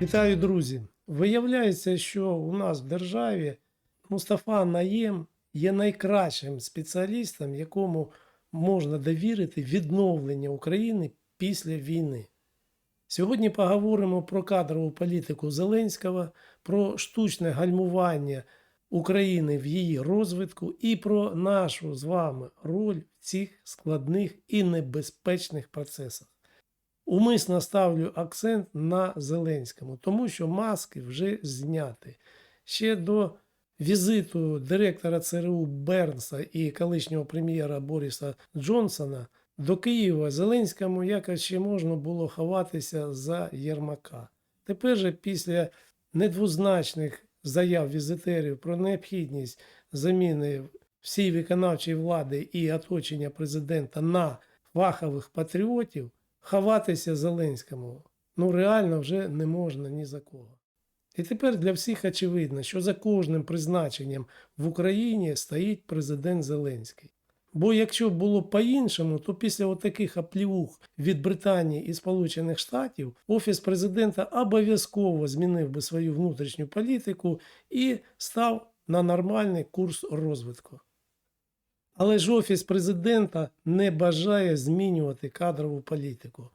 Вітаю, друзі! Виявляється, що у нас в державі Мустафа Наєм є найкращим спеціалістом, якому можна довірити відновлення України після війни. Сьогодні поговоримо про кадрову політику Зеленського, про штучне гальмування України в її розвитку і про нашу з вами роль в цих складних і небезпечних процесах. Умисно ставлю акцент на Зеленському, тому що маски вже зняті. Ще до візиту директора ЦРУ Бернса і колишнього прем'єра Бориса Джонсона до Києва Зеленському якось ще можна було ховатися за Єрмака. Тепер же після недвозначних заяв візитерів про необхідність заміни всій виконавчої влади і оточення президента на фахових патріотів, ховатися Зеленському ну реально вже не можна ні за кого. І тепер для всіх очевидно, що за кожним призначенням в Україні стоїть президент Зеленський. Бо якщо було по-іншому, то після отаких оплівух від Британії і Сполучених Штатів Офіс президента обов'язково змінив би свою внутрішню політику і став на нормальний курс розвитку. Але ж Офіс президента не бажає змінювати кадрову політику.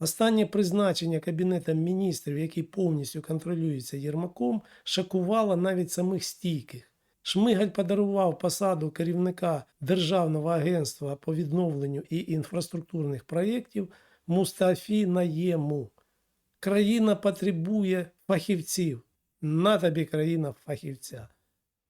Останнє призначення Кабінетом міністрів, який повністю контролюється Єрмаком, шокувало навіть самих стійких. Шмигаль подарував посаду керівника Державного агентства по відновленню і інфраструктурних проєктів Мустафі Наєму. Країна потребує фахівців. На тобі країна фахівця.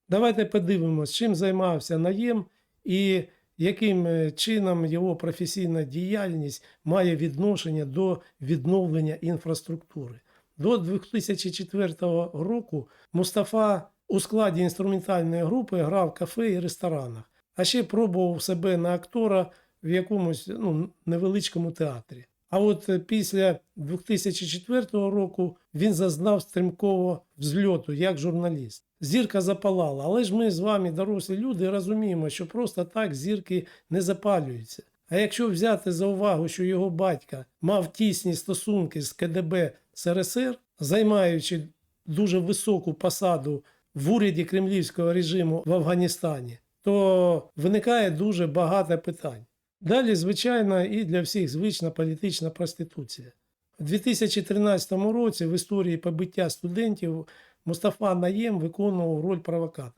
Давайте подивимось, чим займався Наєм і яким е, чином його професійна діяльність має відношення до відновлення інфраструктури. До 2004 року Мустафа у складі інструментальної групи грав в кафе і ресторанах, а ще пробував себе на актора в якомусь ну, невеличкому театрі. А от е, після 2004 року він зазнав стрімкого взльоту як журналіст. Зірка запалала, але ж ми з вами, дорослі люди, розуміємо, що просто так зірки не запалюються. А якщо взяти за увагу, що його батька мав тісні стосунки з КДБ СРСР, займаючи дуже високу посаду в уряді кремлівського режиму в Афганістані, то виникає дуже багато питань. Далі, звичайно, і для всіх звична політична проституція. У 2013 році в історії побиття студентів Мустафа Наєм виконував роль провокатора.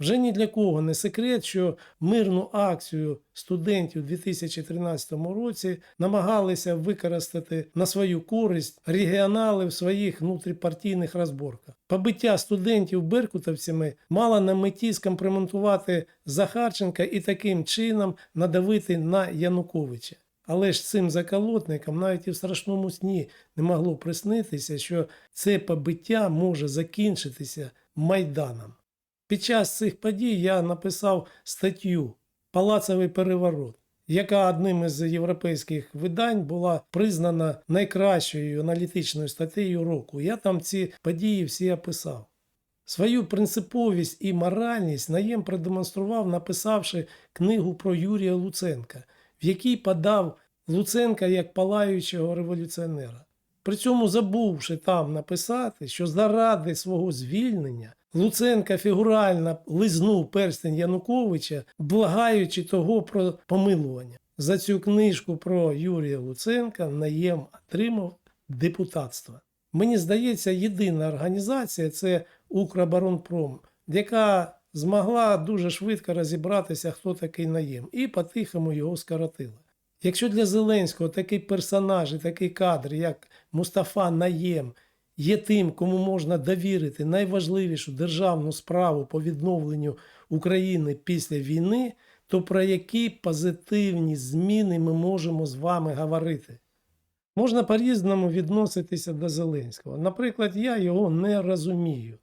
Вже ні для кого не секрет, що мирну акцію студентів у 2013 році намагалися використати на свою користь регіонали в своїх внутріпартійних розборках. Побиття студентів беркутовцями мало на меті скомпроментувати Захарченка і таким чином надавити на Януковича. Але ж цим заколотникам навіть і в страшному сні не могло приснитися, що це побиття може закінчитися майданом. Під час цих подій я написав статтю Палацовий переворот, яка одним із європейських видань була признана найкращою аналітичною статтею року. Я там ці події всі описав. Свою принциповість і моральність Наєм продемонстрував, написавши книгу про Юрія Луценка, в якій подав Луценка як палаючого революціонера. При цьому забувши там написати, що заради свого звільнення Луценка фігурально лизнув перстень Януковича, благаючи того про помилування. За цю книжку про Юрія Луценка наєм отримав депутатство. Мені здається, єдина організація це Укроборонпром, яка змогла дуже швидко розібратися, хто такий наєм, і по-тихому його скоротила. Якщо для Зеленського такий персонаж і такий кадр, як Мустафа Наєм, є тим, кому можна довірити найважливішу державну справу по відновленню України після війни, то про які позитивні зміни ми можемо з вами говорити? Можна по-різному відноситися до Зеленського. Наприклад, я його не розумію.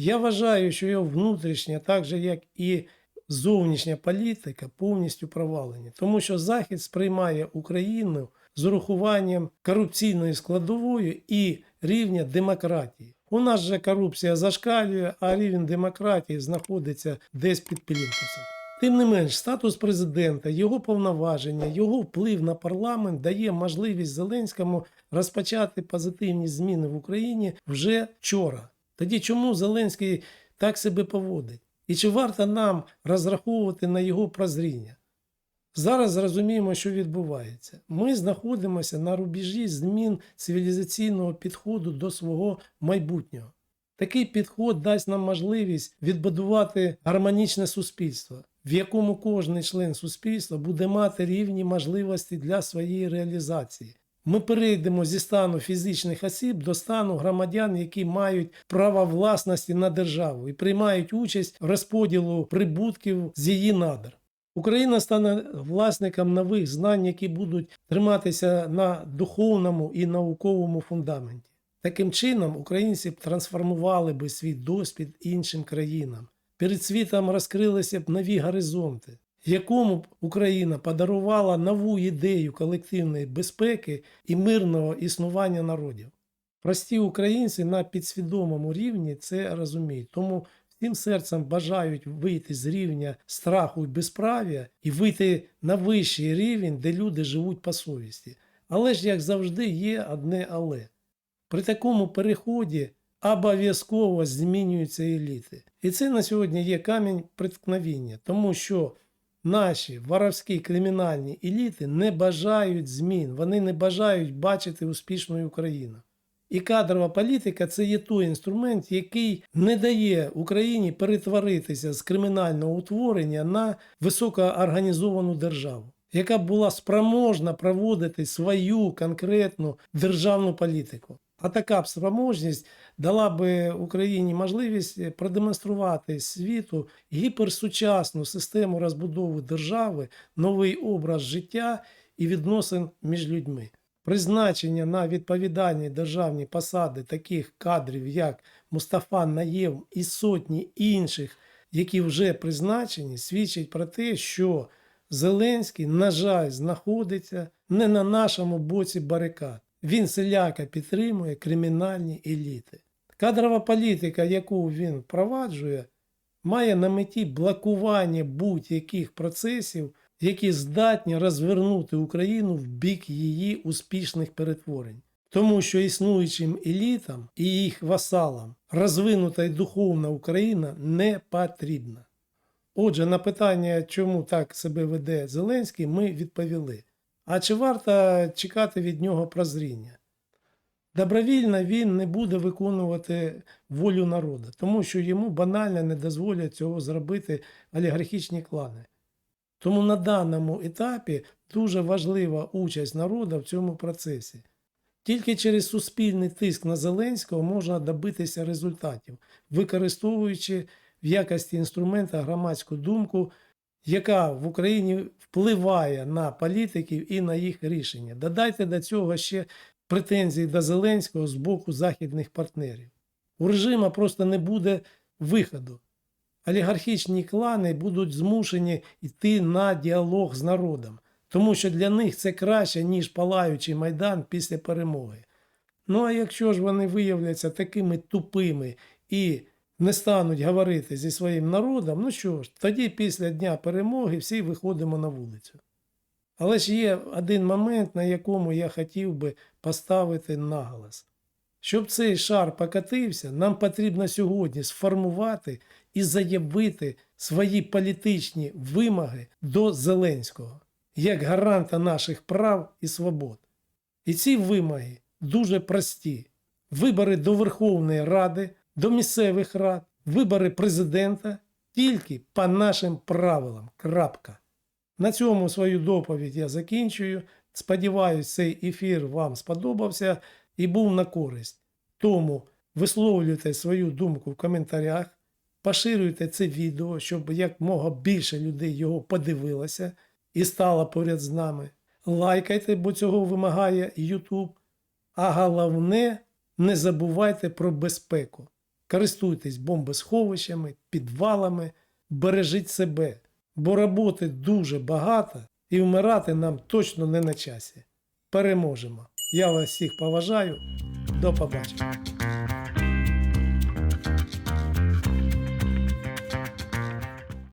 Я вважаю, що його внутрішня, так же як і зовнішня політика, повністю провалені, тому що Захід сприймає Україну з урахуванням корупційної складової і рівня демократії. У нас же корупція зашкалює, а рівень демократії знаходиться десь під плінтусом. Тим не менш, статус президента, його повноваження, його вплив на парламент дає можливість Зеленському розпочати позитивні зміни в Україні вже вчора. Тоді чому Зеленський так себе поводить? І чи варто нам розраховувати на його прозріння? Зараз зрозуміємо, що відбувається. Ми знаходимося на рубежі змін цивілізаційного підходу до свого майбутнього. Такий підход дасть нам можливість відбудувати гармонічне суспільство, в якому кожен член суспільства буде мати рівні можливості для своєї реалізації. Ми перейдемо зі стану фізичних осіб до стану громадян, які мають право власності на державу і приймають участь в розподілу прибутків з її надр. Україна стане власником нових знань, які будуть триматися на духовному і науковому фундаменті. Таким чином, українці б трансформували би свій досвід іншим країнам. Перед світом розкрилися б нові горизонти, якому б Україна подарувала нову ідею колективної безпеки і мирного існування народів. Прості українці на підсвідомому рівні це розуміють, тому всім серцем бажають вийти з рівня страху і безправ'я і вийти на вищий рівень, де люди живуть по совісті. Але ж, як завжди, є одне але. При такому переході обов'язково змінюються еліти. І це на сьогодні є камінь приткновіння, тому що наші воровські кримінальні еліти не бажають змін, вони не бажають бачити успішною Україну. І кадрова політика це є той інструмент, який не дає Україні перетворитися з кримінального утворення на високоорганізовану державу, яка була спроможна проводити свою конкретну державну політику. А така б спроможність дала би Україні можливість продемонструвати світу гіперсучасну систему розбудови держави, новий образ життя і відносин між людьми. Призначення на відповідальні державні посади таких кадрів, як Мустафа Наєв і сотні інших, які вже призначені, свідчить про те, що Зеленський, на жаль, знаходиться не на нашому боці барикад. Він селяка підтримує кримінальні еліти. Кадрова політика, яку він впроваджує, має на меті блокування будь-яких процесів, які здатні розвернути Україну в бік її успішних перетворень. Тому що існуючим елітам і їх васалам розвинута й духовна Україна не потрібна. Отже, на питання, чому так себе веде Зеленський, ми відповіли. А чи варто чекати від нього прозріння? Добровільно він не буде виконувати волю народу, тому що йому банально не дозволять цього зробити олігархічні клани. Тому на даному етапі дуже важлива участь народу в цьому процесі. Тільки через суспільний тиск на Зеленського можна добитися результатів, використовуючи в якості інструмента громадську думку, яка в Україні впливає на політиків і на їх рішення. Додайте до цього ще претензії до Зеленського з боку західних партнерів. У режима просто не буде виходу. Олігархічні клани будуть змушені йти на діалог з народом, тому що для них це краще, ніж палаючий майдан після перемоги. Ну а якщо ж вони виявляться такими тупими і не стануть говорити зі своїм народом, ну що ж, тоді після Дня перемоги всі виходимо на вулицю. Але ж є один момент, на якому я хотів би поставити наголос. Щоб цей шар покатився, нам потрібно сьогодні сформувати і заявити свої політичні вимоги до Зеленського як гаранта наших прав і свобод. І ці вимоги дуже прості: вибори до Верховної Ради, до місцевих рад, вибори президента тільки по нашим правилам. Крапка. На цьому свою доповідь я закінчую. Сподіваюсь, цей ефір вам сподобався і був на користь. Тому висловлюйте свою думку в коментарях, поширюйте це відео, щоб якмога більше людей його подивилося і стало поряд з нами. Лайкайте, бо цього вимагає YouTube. А головне, не забувайте про безпеку. Користуйтесь бомбосховищами, підвалами, бережіть себе, бо роботи дуже багато і вмирати нам точно не на часі. Переможемо! Я вас всіх поважаю. До побачення.